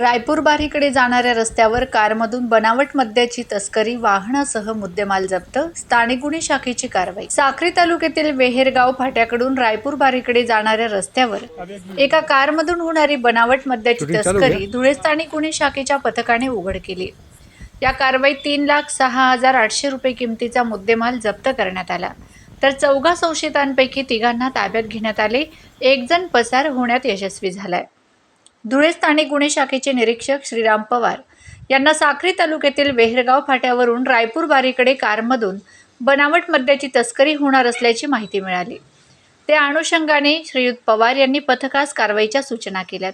रायपूर बारीकडे जाणाऱ्या रस्त्यावर कारमधून बनावट मद्याची तस्करी वाहनासह मुद्देमाल जप्त स्थानिक गुन्हे शाखेची कारवाई. साक्री तालुक्यातील वेहेरगाव फाट्याकडून रायपूर बारीकडे जाणाऱ्या रस्त्यावर एका कारमधून होणारी बनावट मद्याची? तस्करी धुळे स्थानिक गुन्हे शाखेच्या पथकाने उघड केली. या कारवाईत तीन लाख सहा हजार आठशे रुपये किमतीचा मुद्देमाल जप्त करण्यात आला. तर चौघा संशयितांपैकी तिघांना ताब्यात घेण्यात आले. एक जण पसार होण्यात यशस्वी झालाय. धुळे स्थानिक गुन्हे शाखेचे निरीक्षक श्रीराम पवार यांना साक्री तालुक्यातील वेहरगाव फाट्यावरून रायपूर बारीकडे कारमधून बनावट मद्याची तस्करी होणार असल्याची माहिती मिळाली. त्या अनुषंगाने श्रीयुत पवार यांनी पथकास कारवाईच्या सूचना केल्यात.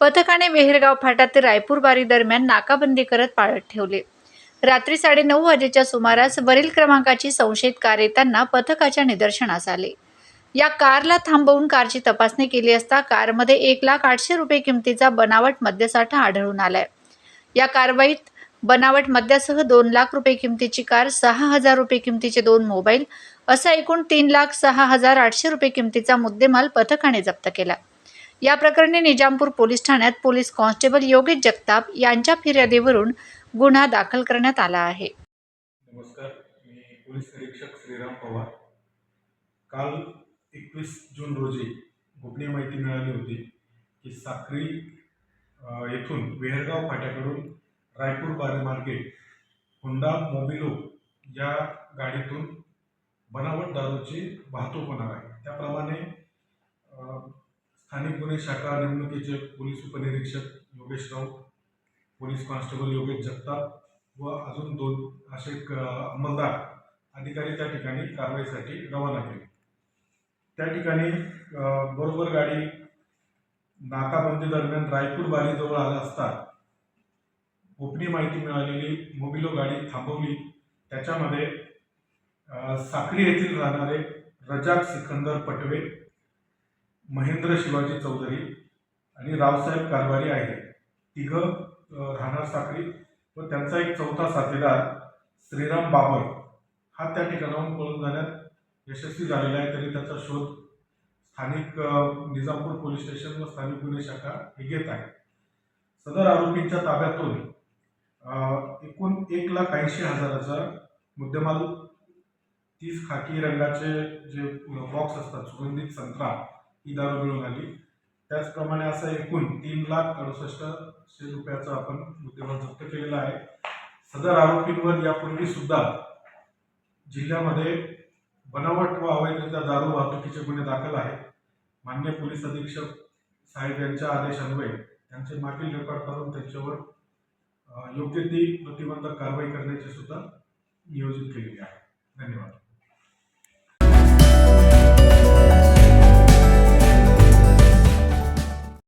पथकाने वेहरगाव फाटा ते रायपूर बारी दरम्यान नाकाबंदी करत पाळत ठेवले. रात्री साडेनऊ वाजेच्या सुमारास वरील क्रमांकाची संशयित कार येताना पथकाच्या निदर्शनास आले. या कारला थांबवून कारची तपासणी केली असता कारमध्ये एक लाख आठशे रुपये किमतीचा बनावट मद्यसाठा आढळून आलाय. या कारवाईत बनावट मद्यासह दोन लाख रुपये किमतीची कार सहा हजार रुपये किमतीचे दोन मोबाईल असा एकूण तीन लाख सहा हजार आठशे रुपये किमतीचा मुद्देमाल पथकाने जप्त केला. या प्रकरणी निजामपूर पोलीस ठाण्यात पोलीस कॉन्स्टेबल योगेश जगताप यांच्या फिर्यादीवरून गुन्हा दाखल करण्यात आला आहे. नमस्कार मी पोलीस निरीक्षक श्रीराम पवार. काल एकवीस जून रोजी गोपनीय माहिती मिळाली होती की साक्री येथून वेहरगाव फाट्याकडून रायपूर बारे मार्गे होंडा मोबिलो या गाडीतून बनावट दारूची वाहतूक होणार आहे. त्याप्रमाणे स्थानिक गुन्हे शाखा नेमणुकीचे पोलीस उपनिरीक्षक योगेश राऊत पोलीस कॉन्स्टेबल योगेश जगताप व अजून दोन असे अंमलदार अधिकारी त्या ठिकाणी कारवाईसाठी रवाना केले. त्या ठिकाणी बरोबर गाडी नाकाबंदी दरम्यान रायपूर बारीजवळ आला असता गोपनीय माहिती मिळालेली मोबिलो गाडी थांबवली. त्याच्यामध्ये साखळी येथील राहणारे रजाक सिकंदर पटवे महेंद्र शिवाजी चौधरी आणि रावसाहेब कारभारी आहे. तिघं राहणार साक्री व त्यांचा एक चौथा साथीदार श्रीराम बाबर. हा त्या ठिकाणाहून पळून जाण्यात यशस्वी झालेला आहे तरी त्याचा शोध स्थानिक निजामपूर पोलीस स्टेशन व स्थानिक गुन्हे शाखा हे घेत आहे. सदर आरोपींच्या ताब्यातून एकूण एक लाख ऐंशी हजाराचा मुद्देमाल तीस खाकी रंगाचे जे बॉक्स असतात सुगंधित संत्रा ही दारू मिळून आली. त्याचप्रमाणे असं एकूण तीन लाख अडुसष्टशे रुपयाचा आपण मुद्देमाल जप्त केलेला आहे. सदर आरोपींवर यापूर्वी सुद्धा जिल्ह्यामध्ये बनावट व अवैधरित्या दारू वाहतुकीचे गुन्हे दाखल आहेत. मान्य पोलीस अधीक्षक साहेब यांच्या आदेशान्वये त्यांचे मागील रेकॉर्ड करून त्यांच्यावर योग्य ती प्रतिबंधक कारवाई करण्याची सुद्धा नियोजित केलेली आहे. धन्यवाद.